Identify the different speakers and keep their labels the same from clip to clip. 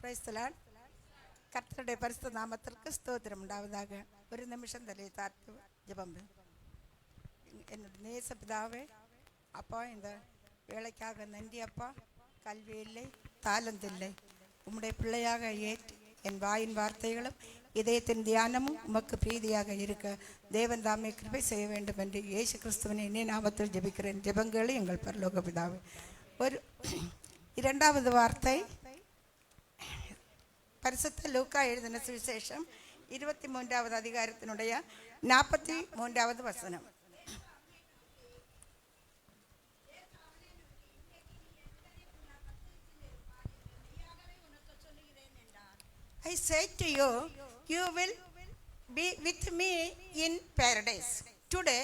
Speaker 1: கிரைஸ்தலால் கர்த்தருடைய பரிசுத்த நாமத்திற்கு ஸ்தோத்திரம். உண்டாவதாக ஒரு நிமிஷம் தலையை தாழ்த்து ஜெபம். என்னுடைய நேச பிதாவே அப்பா இந்த வேலைக்காக நன்றி அப்பா. கல்வி இல்லை தாளந்தில்லை உம்முடைய பிள்ளையாக ஏற்று என் வாயின் வார்த்தைகளும் இதயத்தின் தியானமும் உமக்கு பிரீதியாக இருக்க. தேவன் தாமே கிருபை செய்ய வேண்டும் என்று இயேசு கிறிஸ்துவனை இனி நாமத்தில் ஜபிக்கிறேன். ஜபங்களை எங்கள் பரலோக பிதாவே. ஒரு இரண்டாவது வார்த்தை பரிசுத்த லூக்கா எழுதின சுவிசேஷம் இருபத்தி மூன்றாவது அதிகாரத்தினுடைய நாற்பத்தி மூன்றாவது வசனம் I say to you you will be with me in paradise today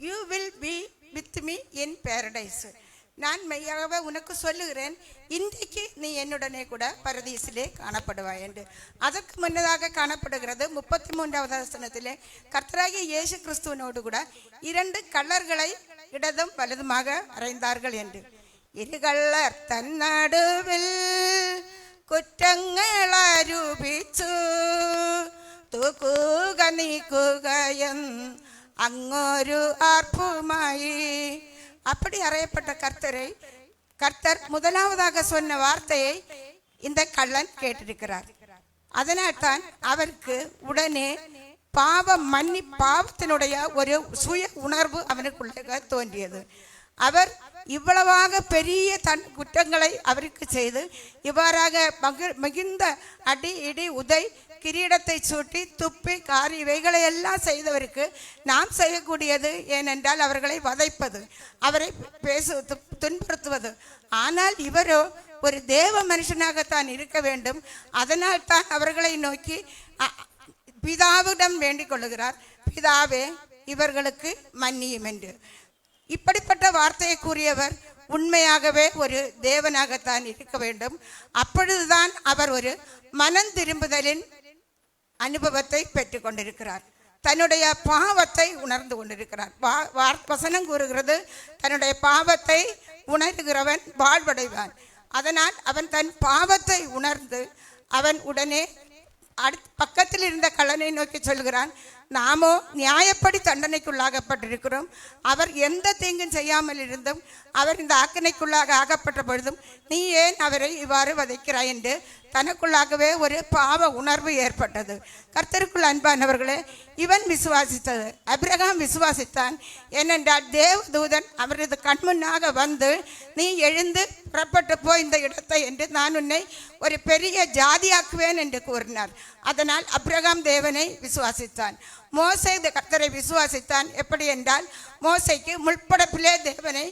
Speaker 1: you will be with me in paradise நான் மெய்யாகவே உனக்கு சொல்லுகிறேன் இன்றைக்கு நீ என்னுடனே கூட பரதீசிலே காணப்படுவாய் என்று அதற்கு முன்னதாக காணப்படுகிறது முப்பத்தி மூன்றாவது வசனத்திலே கர்த்தராகிய இயேசு கிறிஸ்துவனோடு கூட இரண்டு கள்ளர்களை இடதும் வலதுமாக அறைந்தார்கள் என்று இரு கள்ளர் தன் நடுவில் കുറ്റങ്ങൾ ആരോപിച്ചു തൂക്കുക നീക്കുകയും അങ്ങൊരു ആർപ്പുമായി அப்படி அறையப்பட்ட கர்த்தரை கர்த்தர் முதலாவதாக சொன்ன வார்த்தையை இந்த கள்ளன் கேட்டிருக்கிறார். அதனால் தான் அவருக்கு உடனே பாவ மன்னி பாவத்தினுடைய ஒரு சுய உணர்வு அவனுக்குள்ளே தோன்றியது. அவர் இவ்வளவாக பெரிய தன் குற்றங்களை அவருக்கு செய்து இவ்வாறாக மகிழ் மிகுந்த அடி இடி உதை கிரீடத்தை சூட்டி துப்பி காரி இவைகளை எல்லாம் செய்தவருக்கு நாம் செய்யக்கூடியது ஏனென்றால் அவர்களை வதைப்பது அவரை பேசு துன்புறுத்துவது. ஆனால் இவரோ ஒரு தேவ மனுஷனாகத்தான் இருக்க வேண்டும். அதனால் தான் அவர்களை நோக்கி பிதாவிடம் வேண்டிக் கொள்ளுகிறார். பிதாவே இவர்களுக்கு மன்னியும் என்று. இப்படிப்பட்ட வார்த்தையை கூறியவர் உண்மையாகவே ஒரு தேவனாகத்தான் இருக்க வேண்டும். அப்பொழுதுதான் அவர் ஒரு மனம் திரும்புதலின் அனுபவத்தை பெற்றுக்கொண்டிருக்கிறார். தன்னுடைய பாவத்தை உணர்ந்து கொண்டிருக்கிறார். வா- வசனம் கூறுகிறது தன்னுடைய பாவத்தை உணர்கிறவன் வாழ்வடைவான். அதனால் அவன் தன் பாவத்தை உணர்ந்து அவன் உடனே அடுத் பக்கத்தில் இருந்த கலனை நோக்கி சொல்கிறான். நாமோ நியாயப்படி தண்டனைக்குள்ளாகப்பட்டிருக்கிறோம். அவர் எந்த தீங்கும் செய்யாமல் இருந்தும் அவர் இந்த ஆக்கினைக்குள்ளாக ஆகப்பட்ட பொழுதும் நீ ஏன் அவரை இவ்வாறு வதைக்கிறாய்? என்று தனக்குள்ளாகவே ஒரு பாவ உணர்வு ஏற்பட்டது. கர்த்தருக்குள் அன்பானவர்களே இவன் விசுவாசித்தது. அபிரகாம் விசுவாசித்தான். ஏனென்றால் தேவதூதன் அவரது கண்முன்னாக வந்து நீ எழுந்து புறப்பட்டு போய் இந்த இடத்தை என்று நான் உன்னை ஒரு பெரிய ஜாதியாக்குவேன் என்று கூறினார். அதனால் அப்ரகாம் தேவனை விசுவாசித்தான். மோசை இந்த கர்த்தரை விசுவாசித்தான். எப்படி என்றால் மோசைக்கு முற்படப்பிலே தேவனை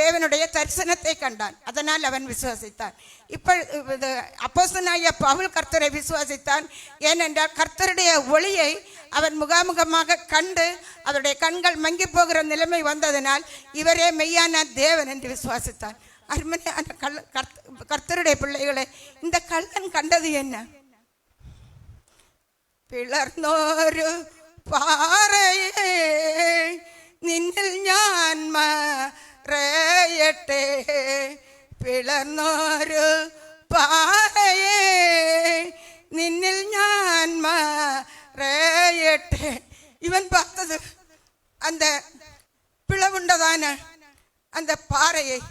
Speaker 1: தேவனுடைய தரிசனத்தை கண்டான். அதனால் அவன் விசுவாசித்தான். இப்போ இது அப்போசனாய பவுல் கர்த்தரை விசுவாசித்தான். ஏனென்றால் கர்த்தருடைய ஒளியை அவன் முகாமுகமாக கண்டு அவருடைய கண்கள் மங்கி போகிற நிலைமை வந்ததனால் இவரே மெய்யான தேவன் என்று விசுவாசித்தான். அருமையான கல் கர்த்தருடைய பிள்ளைகளை இந்த கள்ளன் கண்டது என்ன? பிளர்ந்தோரு പാറയെ നിന്നിൽ ഞാൻ മറയട്ടെ പിളർന്നോരു പാറയെ നിന്നിൽ ഞാൻ മറയട്ടെ ഇവൻ பார்த்தது அந்த பிளவுண்டதான அந்த பாறையை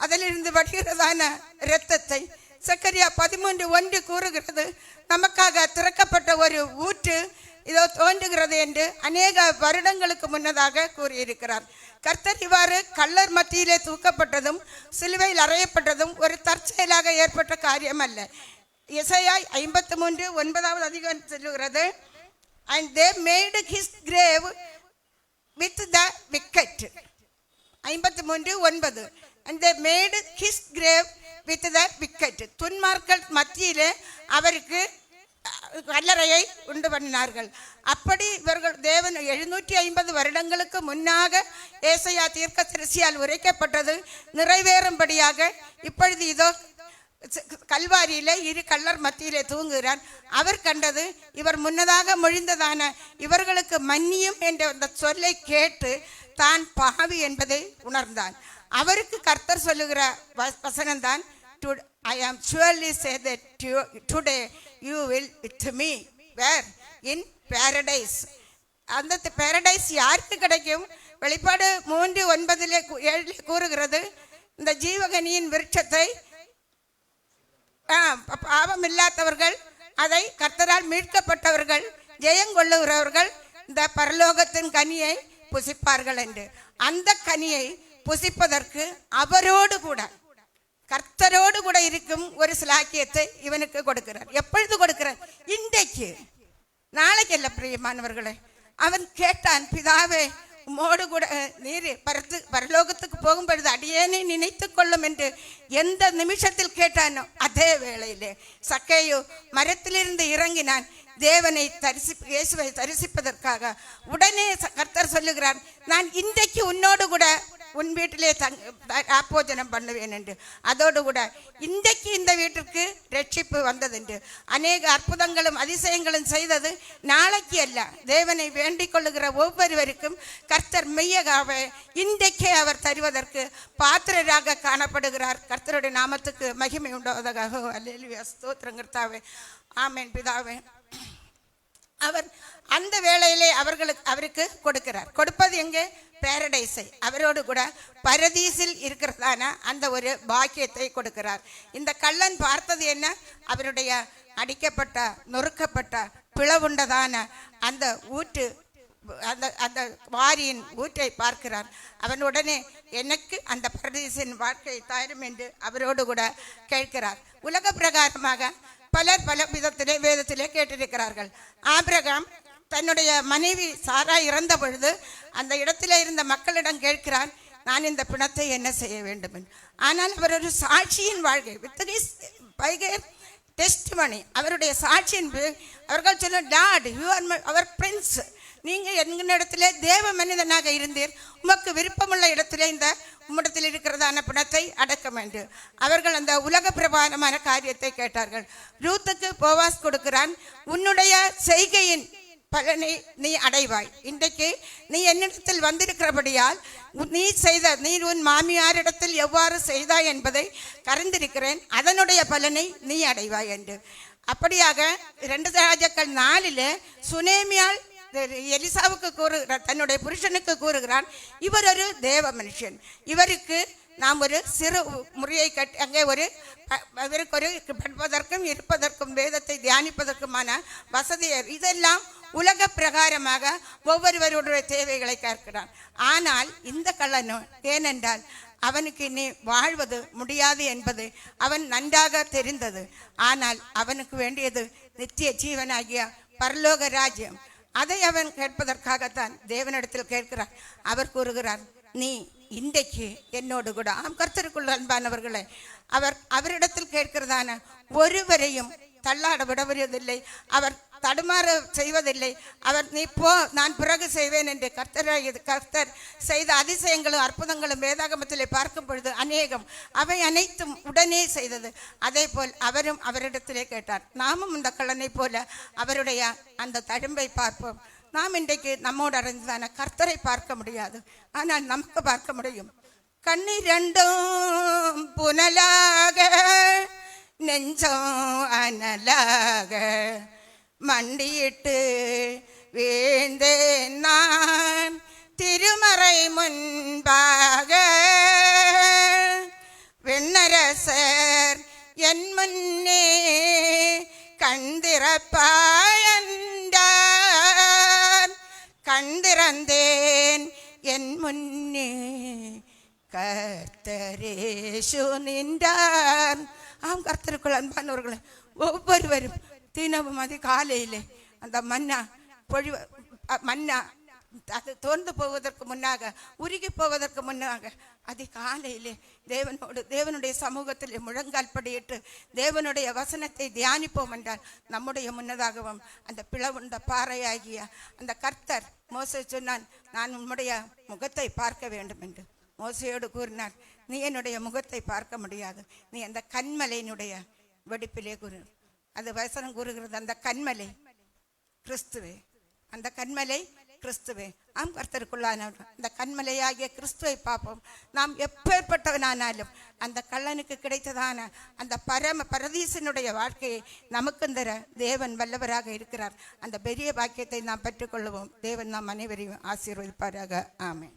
Speaker 1: அதிலிருந்து வடிகிறதான இரத்தத்தை சக்கரியா பதிமூன்று ஒன்று கூறுகிறது நமக்காக திறக்கப்பட்ட ஒரு ஊற்று இதோ தோன்றுகிறது என்று அநேக வருடங்களுக்கு முன்னதாக கூறியிருக்கிறார். கர்த்தர் இவ்வாறு கள்ளர் மத்தியிலே தூக்கப்பட்டதும் சிலுவையில் அறையப்பட்டதும் ஒரு தற்செயலாக ஏற்பட்ட காரியம் அல்ல இசையாய் ஐம்பத்தி மூன்று ஒன்பதாவது அதிகம் சொல்லுகிறது and they made his grave with the wicked ஐம்பத்தி மூன்று ஒன்பது. And they made his grave with the wicked துன்மார்கள் மத்தியிலே அவருக்கு கல்லறையை உண்டு பண்ணினார்கள். அப்படி இவர்கள் தேவன் எழுநூற்றி ஐம்பது வருடங்களுக்கு முன்னாக ஏசையா தீர்க்க திருசியால் உரைக்கப்பட்டது. நிறைவேறும்படியாக இப்பொழுது இதோ கல்வாரியிலே இரு கல்லர் மத்தியிலே தூங்குகிறார். அவர் கண்டது இவர் முன்னதாக மொழிந்ததான இவர்களுக்கு மன்னியும் என்ற அந்த சொல்லை கேட்டு தான் பாவி என்பதை உணர்ந்தான். அவருக்கு கர்த்தர் சொல்லுகிற வ- வசனம்தான் to I am surely say that today you will with me where in paradise அந்த பேரடைஸ் யாருக்கு கிடைக்கும்? வெளிப்பாடு மூன்று ஒன்பதிலே கூ- கூறுகிறது இந்த ஜீவகனியின் விருட்சத்தை ஆ, பாவம் இல்லாதவர்கள் அதை கர்த்தரால் மீட்கப்பட்டவர்கள் ஜெயங்கொள்ளுகிறவர்கள் இந்த பரலோகத்தின் கனியை புசிப்பார்கள் என்று. அந்த கனியை புசிப்பதற்கு அவரோடு கூட கர்த்தரோடு கூட இருக்கும் ஒரு சிலாக்கியத்தை இவனுக்கு கொடுக்கிறார். எப்பொழுது கொடுக்கிறார்? இன்றைக்கு. நாளைக்கு அல்ல பிரியமானவர்களே. அவன் கேட்டான் பிதாவே உம்மோடு கூட நீர் பரத்து பரலோகத்துக்கு போகும் பொழுது அடியேனை நினைத்து கொள்ளும் என்று எந்த நிமிஷத்தில் கேட்டானோ அதே வேளையிலே. சக்கையோ மரத்திலிருந்து இறங்கினான். தேவனை தரிசி இயேசுவை தரிசிப்பதற்காக. உடனே கர்த்தர் சொல்லுகிறார் நான் இன்றைக்கு உன்னோடு கூட உன் வீட்டிலே தங் ஆப்போஜனம் பண்ணுவேன் என்று. அதோடு கூட இன்றைக்கு இந்த வீட்டிற்கு ரட்சிப்பு வந்ததென்று அநேக அற்புதங்களும் அதிசயங்களும் செய்தது நாளைக்கு அல்ல. தேவனை வேண்டிக் கொள்ளுகிற ஒவ்வொருவருக்கும் கர்த்தர் மெய்யகாக இன்றைக்கே அவர் தருவதற்கு பாத்திரராக காணப்படுகிறார். கர்த்தருடைய நாமத்துக்கு மகிமை உண்டாவதாக. அல்லேலூயா. ஸ்தோத்திரம் ஆமேன் ஆமென் பிதாவே. அவர் அந்த வேளையிலே அவர்களுக்கு அவருக்கு கொடுக்கிறார். கொடுப்பது எங்கே? பேரடைஸை அவரோடு கூட பரதீசில் இருக்கிறதான அந்த ஒரு பாக்கியத்தை கொடுக்கிறார். இந்த கள்ளன் பார்த்தது என்ன? அவருடைய அடிக்கப்பட்ட நொறுக்கப்பட்ட பிளவுண்டதான அந்த ஊற்று அந்த அந்த வாரியின் ஊற்றை பார்க்கிறார். அவன் உடனே எனக்கு அந்த பரதீசின் வாழ்க்கை தாரும் என்று அவரோடு கூட கேட்கிறார். உலக பிரகாரமாக பலர் பல விதத்திலே வேதத்திலே கேட்டிருக்கிறார்கள். ஆபிரகாம் தன்னுடைய மனைவி சாரா இறந்த பொழுது அந்த இடத்துல இருந்த மக்களிடம் கேட்கிறான் நான் இந்த பிணத்தை என்ன செய்ய வேண்டும் என்று ஆனால் அவர் ஒரு சாட்சியின் வாழ்க்கை வித் டெஸ்ட்மணி அவருடைய சாட்சியின் அவர்கள் சொல்ல that you are our prince நீங்கள் என்கிற தேவ மனிதனாக இருந்தீர். உமக்கு விருப்பமுள்ள இடத்திலே இந்த உம்மிடத்தில் இருக்கிறதான பிணத்தை அடக்க என்று. அவர்கள் அந்த உலக பிரபாரமான காரியத்தை கேட்டார்கள். ரூத்துக்கு போவாஸ் கொடுக்கிறான் உன்னுடைய செய்கையின் பலனை நீ அடைவாய். இன்றைக்கு நீ என்னிடத்தில் வந்திருக்கிறபடியால் நீ செய்த நீ உன் மாமியாரிடத்தில் எவ்வாறு செய்தாய் என்பதை கறந்திருக்கிறேன் அதனுடைய பலனை நீ அடைவாய் என்று. அப்படியாக இரண்டு ராஜாக்கள் நாளில் சுனேமியால் எலிசாவுக்கு கூறுகிற தன்னுடைய புருஷனுக்கு கூறுகிறான் இவர் ஒரு தேவ மனுஷன். இவருக்கு நாம் ஒரு சிறு முறையை கட்டி அங்கே ஒரு இவருக்கு ஒரு படிப்பதற்கும் இருப்பதற்கும் வேதத்தை தியானிப்பதற்குமான வசதி இதெல்லாம் உலக பிரகாரமாக ஒவ்வொருவருடைய தேவைகளை கேட்கிறான் ஆனால் இந்த கள்ளனோ ஏனென்றால் அவனுக்கு இனி வாழ்வது முடியாது என்பது அவன் நன்றாக தெரிந்தது. ஆனால் அவனுக்கு வேண்டியது நித்திய ஜீவனாகிய பரலோக ராஜ்யம். அதை அவன் கேட்பதற்காகத்தான் தேவனிடத்தில் கேட்கிறார். அவர் கூறுகிறார் நீ இன்றைக்கு என்னோடு கூட ஆம் கர்த்தருக்குள் அன்பானவர்களே அவர் அவரிடத்தில் கேட்கிறதான ஒருவரையும் தள்ளாட விடவதில்லை அவர் தடுமாற செய்வதில்லை. அவர் நீ போ நான் பிறகு செய்வேன் என்று கர்த்தரை கர்த்தர் செய்த அதிசயங்களும் அற்புதங்களும் வேதாகமத்திலே பார்க்கும் பொழுது அநேகம். அவை அனைத்தும் உடனே செய்தது. அதே போல் அவரும் அவரிடத்திலே கேட்டார் நாமும் இந்த கலனை போல அவருடைய அந்த தழும்பை பார்ப்போம். நாம் இன்றைக்கு நம்மோடு அறிந்ததான கர்த்தரை பார்க்க முடியாது. ஆனால் நமக்கு பார்க்க முடியும். கண்ணிரண்டும் புனலாக நெஞ்சம் அனலாக மண்டியிட்டு வீழ்ந்தேன் நான் திருமறை முன்பாக. வெண்ணரசர் என் முன்னே கண்டிரப்பாயண்டார் கண்திறந்தேன் என் முன்னே கர்த்தரேஷு நின்றார். ஆம் கர்த்தருக்குள் அன்பானவர்களே ஒவ்வொருவரும் தீனவு அது காலையிலே அந்த மன்னா பொழிவு மன்னா அது தோர்ந்து போவதற்கு முன்னாக உருகி போவதற்கு முன்னாக அது காலையிலே தேவனோடு தேவனுடைய சமூகத்தில் முழங்கால் படியிட்டு தேவனுடைய வசனத்தை தியானிப்போம் என்றால் நம்முடைய முன்னதாகவும் அந்த பிளவுண்ட பாறையாகிய அந்த கர்த்தர் மோசை சொன்னான் நான் உன்னுடைய முகத்தை பார்க்க வேண்டும் என்று. மோசையோடு கூறினார் நீ என்னுடைய முகத்தை பார்க்க முடியாது. நீ அந்த கண்மலையினுடைய வெடிப்பிலே கூறு அது வசனம் கூறுகிறது அந்த கண்மலை கிறிஸ்துவே அந்த கண்மலை கிறிஸ்துவே. ஆம் கர்த்தருக்குள்ளானவர். அந்த கண்மலையாகிய கிறிஸ்துவை பார்ப்போம். நாம் எப்பேற்பட்டவனானாலும் அந்த கள்ளனுக்கு கிடைத்ததான அந்த பரம பரதீசனுடைய வாழ்க்கையை நமக்கும் தர தேவன் வல்லவராக இருக்கிறார். அந்த பெரிய பாக்கியத்தை நாம் பெற்றுக்கொள்வோம் தேவன் நாம் அனைவரையும் ஆசீர்வதிப்பாராக. ஆமே